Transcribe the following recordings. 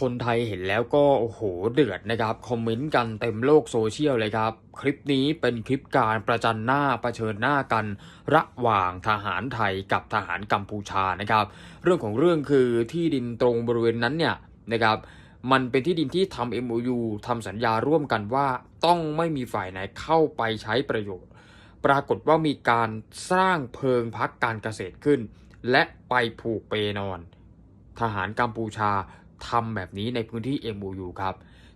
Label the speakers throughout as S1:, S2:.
S1: คนไทยเห็นแล้วก็โอ้โหเดือดนะครับ คอมเมนต์กันเต็มโลกโซเชียลเลยครับ คลิปนี้เป็นคลิปการประจันหน้าประเชิญหน้ากัน ระหว่างทหารไทยกับทหารกัมพูชานะครับ เรื่องของเรื่องคือที่ดินตรงบริเวณนั้นเนี่ยนะครับ มันเป็นที่ดินที่ทำ MOU ทำสัญญาร่วมกันว่า ต้องไม่มีฝ่ายไหนเข้าไปใช้ประโยชน์ ปรากฏว่ามีการสร้างเพิงพักการเกษตรขึ้น และไปผูกเปนอน ทหารกัมพูชาทำแบบนี้ในพื้นที่ MOU ครับ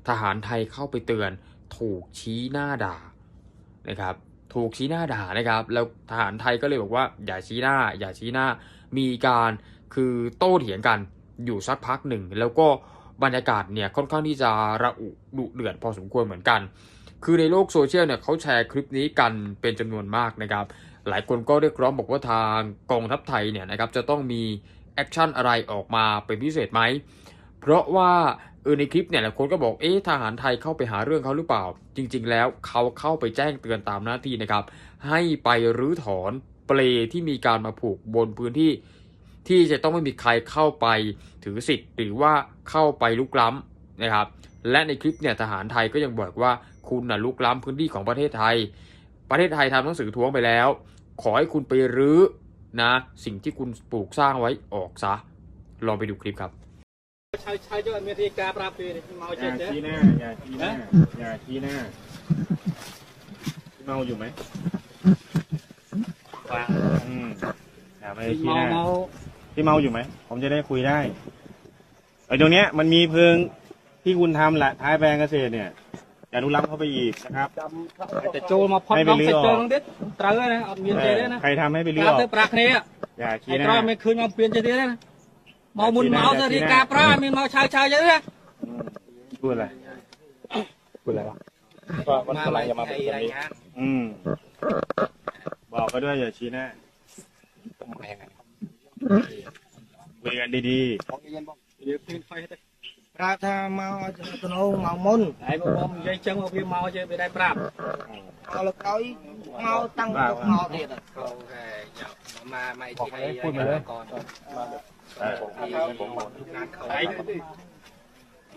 S1: ทหารไทยเข้าไปเตือนถูกชี้หน้าด่านะครับถูกชี้หน้าด่านะครับ แล้วทหารไทยก็เลยบอกว่า อย่าชี้หน้า อย่าชี้หน้า มีการคือโต้เถียงกันอยู่สักพักหนึ่ง แล้วก็ บรรยากาศเนี่ยค่อนข้างที่จะระอุดุเดือดพอสมควรเหมือนกัน คือในโลกโซเชียลเนี่ยเขาแชร์คลิปนี้กันเป็นจำนวนมากนะครับ หลายคนก็เรียกร้องบอกว่าทางกองทัพไทยเนี่ยนะครับจะต้องมีแอคชั่นอะไรออกมาเป็นพิเศษไหม เพราะว่าเออในคลิปเนี่ยหลายคนก็บอกเอ๊ะทหารไทยเข้าไปหาเรื่องเขาหรือเปล่า จริง ๆ แล้วเขาเข้าไปแจ้งเตือนตามหน้าที่นะครับ ให้ไปรื้อถอนเปลที่มีการมาผูกบนพื้นที่ที่จะต้องไม่มีใครเข้าไปถือสิทธิ์หรือว่า เข้าไปลุกล้ำนะครับ และในคลิปเนี่ยทหารไทยก็ยังบอกว่าคุณน่ะลุกล้ำพื้นที่ของประเทศไทย ประเทศไทยทำหนังสือท้วงไปแล้ว ขอให้คุณไปรื้อนะสิ่งที่คุณปลูกสร้างไว้ออกซะ ลองไปดูคลิปครับ
S2: ใช่ใช่จะมีทีการปราบปีเมา
S3: อ
S2: เจ็ด
S3: ย่า
S2: เด้อ
S3: ชี้หน้าอย่าชี้หน้าอย่าชี้หน้าเมาอยู่ไหมอืมอย่าไปชี้
S2: เมา
S3: หน้า
S2: เมา
S3: พี่เมาอยู่ไหม ผมจะได้คุยได้ ไอ้ตรงเนี้ยมันมีเพิงที่คุณทำแหละท้ายแปลงเกษตรเนี่ยอย่านุล้ำเข้าไปอีกนะครับ
S2: แต่โจมาพอดน้องใส่เจอน้องเด็ดตราเลยนะเอาเมียนเจเลยนะ
S3: ใครทำให้ไปเลื
S2: กา
S3: อ
S2: ร
S3: ก
S2: เตะปรากเนี่ย
S3: อย่าชี้
S2: ไอ้
S3: ห
S2: ต
S3: น้า
S2: ราไม่คืนมาเปลี่ยนเจดีนะเมามุนเมาจะทีการปรามีเมาชายชายเยอะนะ
S3: อืมพูดอะไร
S4: พูดอะไรวะ
S2: มันกำลังจะมาเป็นคนนี้
S3: อืมบอกก็ด้วยอย่าชี้หน้าคุยกันดี
S2: เปรา
S5: บทำมาตโนมามุน
S2: ไอ้พวกผมยัยเชิงพวกพี่มาจะไปได้ปราบ
S5: เอาละก้อยเมาตั้งพวก
S2: เมาเด็ดโอเคมาไม่ที่ไอ้พูดมา
S3: เลย
S2: ก่อน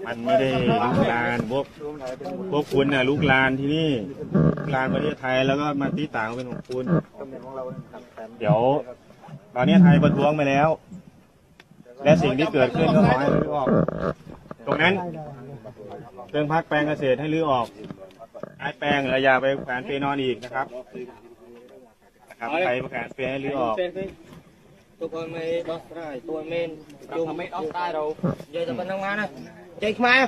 S3: มันไม่ได้ลูกลานพวกพวกคุณน่ะลูกลานที่นี่ลลานประเทศไทยแล้วก็มาตีต่างเป็นของคุณเดี๋ยวตอนนี้ไทยประท้วงไปแล้ว และสิ่งที่เกิดขึ้นก็ขอให้รื้อออก ตรงนั้นเชิงพักแปลงเกษตรให้รื้อออกไอ้แปลงระยาไปแขวนเปนอนอีกนะครับนะครับไปแขวนเปให้รื้อออก
S5: tôi còn mày bóc ra tôi men chung mấy ốc tai rồi
S3: giờ tao
S5: bên ông má nè dây mai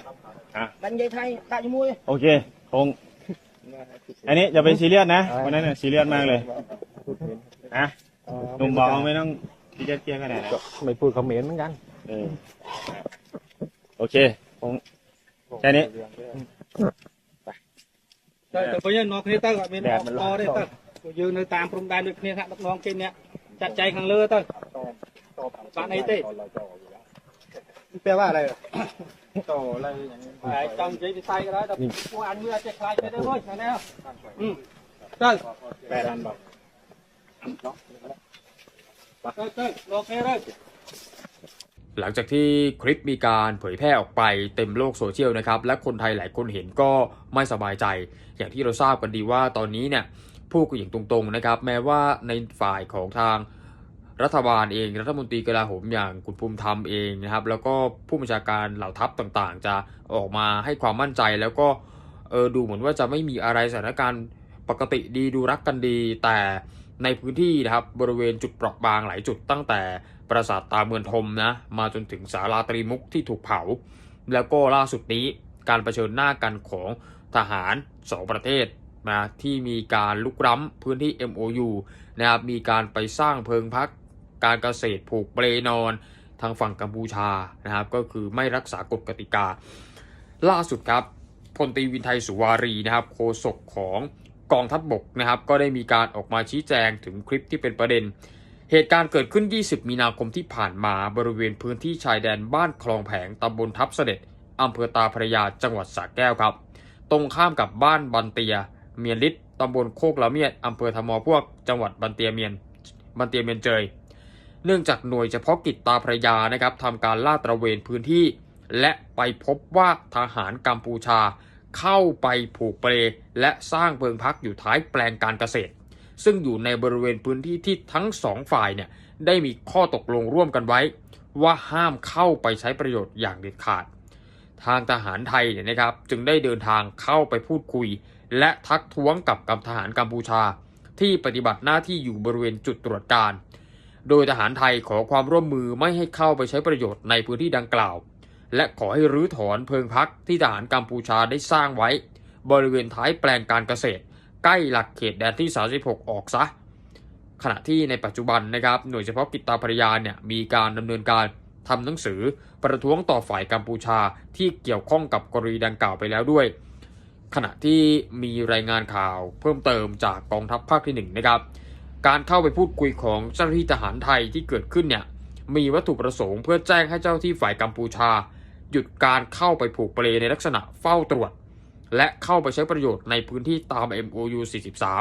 S5: đánh dây thay tại mua
S3: โอเคคงอันนี้จะเป็นซีเรียสนะวันนั้นเนี่ยซีเรียสมากเลยนะหนุ่มบอกไม่ต้อง ซีเรียสเกียร์ขนาดนั้น
S4: ไม่พูดคอมเมนต์เหมือนกัน
S3: เออโอเคคงแค่นี้
S2: តែទៅវិញនរគ្នាទៅអត់មានអបតទេទៅយើងនៅតាមព្រំដែនដូចគ្នាថាដឹកនាំគេអ្នកចាត់ចែងខាងលើទៅបានអីទេ
S5: แปลว่าอะไร
S2: តែចង់និយាយវិស័យក៏ដោយតែពួកអញវាចេះខ្លាចទៅទេវិញណាអឺទៅ
S3: แปด
S1: หลังจากที่คลิปมีการเผยแพร่ออกไปเต็มโลกโซเชียลนะครับ และคนไทยหลายคนเห็นก็ไม่สบายใจ อย่างที่เราทราบกันดีว่าตอนนี้เนี่ยพูดกันอย่างตรงๆนะครับ แม้ว่าในฝ่ายของทางรัฐบาลเอง รัฐมนตรีกลาโหมอย่างคุณภูมิธรรมเองนะครับ แล้วก็ผู้บัญชาการเหล่าทัพต่างๆ จะออกมาให้ความมั่นใจแล้วก็เออดูเหมือนว่าจะไม่มีอะไรสถานการณ์ปกติดีดูรักกันดี แต่ ในพื้นที่นะครับบริเวณจุดเปราะบางหลายจุดตั้งแต่ปราสาทตาเมืองทมนะมาจนถึงศาลาตรีมุกที่ถูกเผา แล้วก็ล่าสุดนี้การรเผชิญหน้ากันของทหาร 2 ประเทศนะที่มีการลุกล้ำพื้นที่ MOU นะครับมีการไปสร้างเพิงพัก การเกษตรผูกเปลนอน ทางฝั่งกัมพูชานะครับก็คือไม่รักษากฎกติกา ล่าสุดครับพลตีวินไทยสุวารีนะครับโฆษกของ กองทัพบบกนะครับก็ได้มีการออกมาชี้แจงถึงคลิปที่เป็นประเด็น เหตุการณ์เกิดขึ้น 20 มีนาคมที่ผ่านมาบริเวณพื้นที่ชายแดนบ้านคลองแผงตำบลทับเสด็จอำเภอตาพระยาจังหวัดสระแก้วครับ ตรงข้ามกับบ้านบันเตีย เมียนลิศตำบลโคกละเมียดอำเภอธมอพวกจังหวัดบันเตียเมียนบันเตียเมียนเจย เนื่องจากหน่วยเฉพาะกิจตาพระยานะครับทำการลาดตระเวนพื้นที่ และไปพบว่าทหารกัมพูชา เข้าไปผูกเปลและสร้างเพิงพักอยู่ท้ายแปลงการเกษตร ซึ่งอยู่ในบริเวณพื้นที่ที่ทั้งสองฝ่ายเนี่ยได้มีข้อตกลงร่วมกันไว้ ว่าห้ามเข้าไปใช้ประโยชน์อย่างเด็ดขาด ทางทหารไทยเนี่ยนะครับจึงได้เดินทางเข้าไปพูดคุย และทักท้วงกับกับทหารกัมพูชา ที่ปฏิบัติหน้าที่อยู่บริเวณจุดตรวจการ โดยทหารไทยขอความร่วมมือไม่ให้เข้าไปใช้ประโยชน์ในพื้นที่ดังกล่าว และขอให้รื้อถอนเพิงพักที่ทหารกัมพูชาได้สร้างไว้ บริเวณท้ายแปลงการเกษตร ใกล้หลักเขตแดนที่ 36 ออกซะ ขณะที่ในปัจจุบันนะครับหน่วยเฉพาะกิจตาภรยาเนี่ยมีการดำเนินการทำหนังสือประท้วงต่อฝ่ายกัมพูชาที่เกี่ยวข้องกับกรณีดังกล่าวไปแล้วด้วย ขณะที่มีรายงานข่าวเพิ่มเติมจากกองทัพภาคที่หนึ่งนะครับการเข้าไปพูดคุยของเจ้าหน้าที่ทหารไทยที่เกิดขึ้นเนี่ยมีวัตถุประสงค์เพื่อแจ้งให้เจ้าที่ฝ่ายกัมพูชา หยุดการเข้าไปผูกเปลในลักษณะเฝ้าตรวจ และเข้าไปใช้ประโยชน์ในพื้นที่ตาม MOU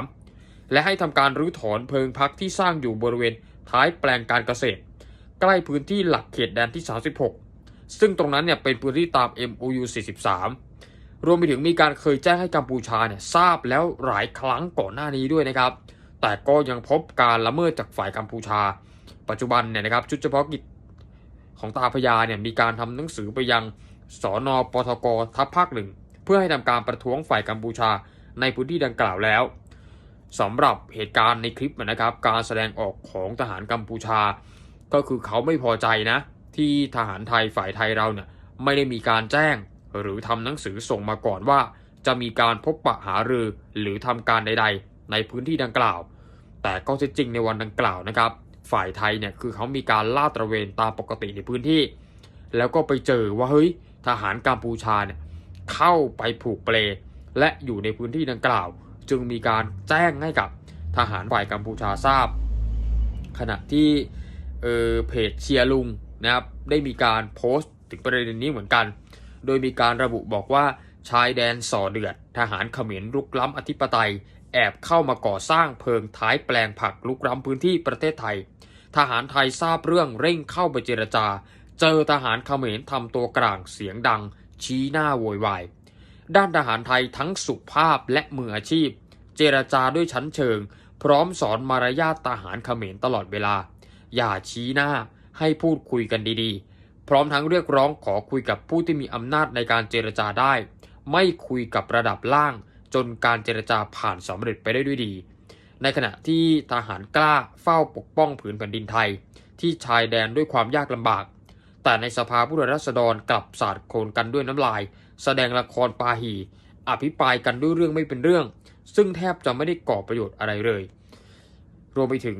S1: 43 และให้ทำการรื้อถอนเพิงพักที่สร้างอยู่บริเวณท้ายแปลงการเกษตร ใกล้พื้นที่หลักเขตแดนที่ 36 ซึ่งตรงนั้นเนี่ยเป็นพื้นที่ตาม MOU 43 รวมไปถึงมีการเคยแจ้งให้กัมพูชาเนี่ยทราบแล้วหลายครั้งก่อนหน้านี้ด้วยนะครับ แต่ก็ยังพบการละเมิดจากฝ่ายกัมพูชา ปัจจุบันเนี่ยนะครับชุดเฉพาะกิจ ของตาพญาเนี่ยมีการทำหนังสือไปยังสอนอปทกทัพภาคหนึ่งเพื่อให้ทำการประท้วงฝ่ายกัมพูชาในพื้นที่ดังกล่าวแล้วสำหรับเหตุการณ์ในคลิปนะครับการแสดงออกของทหารกัมพูชา ก็คือเขาไม่พอใจนะ ที่ทหารไทยฝ่ายไทยเราเนี่ยไม่ได้มีการแจ้ง หรือทำหนังสือส่งมาก่อนว่า จะมีการพบปะหารือหรือทำการใด ๆ ในพื้นที่ดังกล่าว แต่ก็จริงในวันดังกล่าวนะครับ ฝ่ายไทยเนี่ยคือเขามีการลาดตระเวนตามปกติในพื้นที่ แล้วก็ไปเจอว่าเฮ้ยทหารกัมพูชาเนี่ยเข้าไปผูกเปล และอยู่ในพื้นที่ดังกล่าว จึงมีการแจ้งให้กับทหารฝ่ายกัมพูชาทราบ ขณะที่เออเพจเชียร์ลุงนะครับได้มีการโพสต์ถึงประเด็นนี้เหมือนกัน โดยมีการระบุบอกว่าชายแดนส่อเดือด ทหารเขมรลุกล้ำอธิปไตย แอบเข้ามาก่อสร้างเพิงท้ายแปลงผักลุกล้ำพื้นที่ประเทศไทย ทหารไทยทราบเรื่องเร่งเข้าไปเจรจา เจอทหารเขมรทำตัวกลางเสียงดัง ชี้หน้าโวยวาย ด้านทหารไทยทั้งสุภาพและมืออาชีพ เจรจาด้วยชั้นเชิง พร้อมสอนมารยาททหารเขมรตลอดเวลา อย่าชี้หน้าให้พูดคุยกันดีๆ พร้อมทั้งเรียกร้องขอคุยกับผู้ที่มีอำนาจในการเจรจาได้ ไม่คุยกับระดับล่าง จนการเจรจาผ่านสำเร็จไปได้ด้วยดี ในขณะที่ทหารกล้าเฝ้าปกป้องผืนแผ่นดินไทย ที่ชายแดนด้วยความยากลำบาก แต่ในสภาผู้แทนราษฎรกลับสาดโคลนกันด้วยน้ำลาย แสดงละครปาหี อภิปรายกันด้วยเรื่องไม่เป็นเรื่อง ซึ่งแทบจะไม่ได้ก่อประโยชน์อะไรเลย รวมไปถึง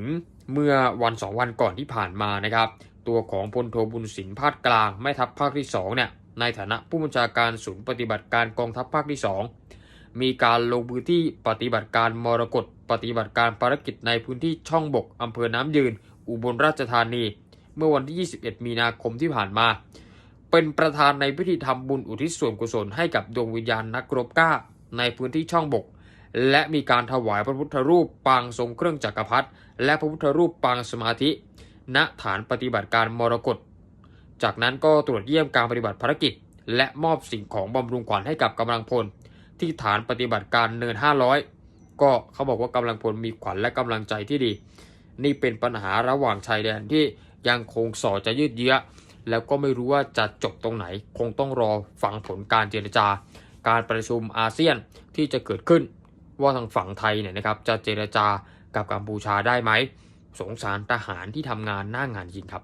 S1: เมื่อวันสองวันก่อนที่ผ่านมานะครับ ตัวของพลโทบุญสินภาคกลางแม่ทัพภาคที่2เนี่ยในฐานะผู้บัญชาการศูนย์ปฏิบัติการกองทัพภาคที่ 2 มีการลงพื้นที่ปฏิบัติการมรกตปฏิบัติการภารกิจในพื้นที่ช่องบกอำเภอน้ำยืน อุบลราชธานี เมื่อวันที่ 21 มีนาคมที่ผ่านมา เป็นประธานในพิธีทำบุญอุทิศส่วนกุศลให้กับดวงวิญญาณนักรบกล้า ในพื้นที่ช่องบก และมีการถวายพระพุทธรูปปางทรงเครื่องจักรพรรดิและพระพุทธรูปปางสมาธิ ณฐานปฏิบัติการมรกตจากนั้นก็ตรวจเยี่ยมการปฏิบัติภารกิจ และมอบสิ่งของบำรุงขวัญให้กับกำลังพล ที่ฐานปฏิบัติการเนิน 500 ก็เขาบอกว่ากำลังพลมีขวัญและกำลังใจที่ดี นี่เป็นปัญหาระหว่างชายแดนที่ยังคงส่อจะยืดเยื้อ แล้วก็ไม่รู้ว่าจะจบตรงไหน คงต้องรอฟังผลการเจรจา การประชุมอาเซียนที่จะเกิดขึ้น ว่าทางฝั่งไทยเนี่ยนะครับจะเจรจากับกัมพูชาได้ไหม สงสารทหารที่ทำงานหน้างานจริงครับ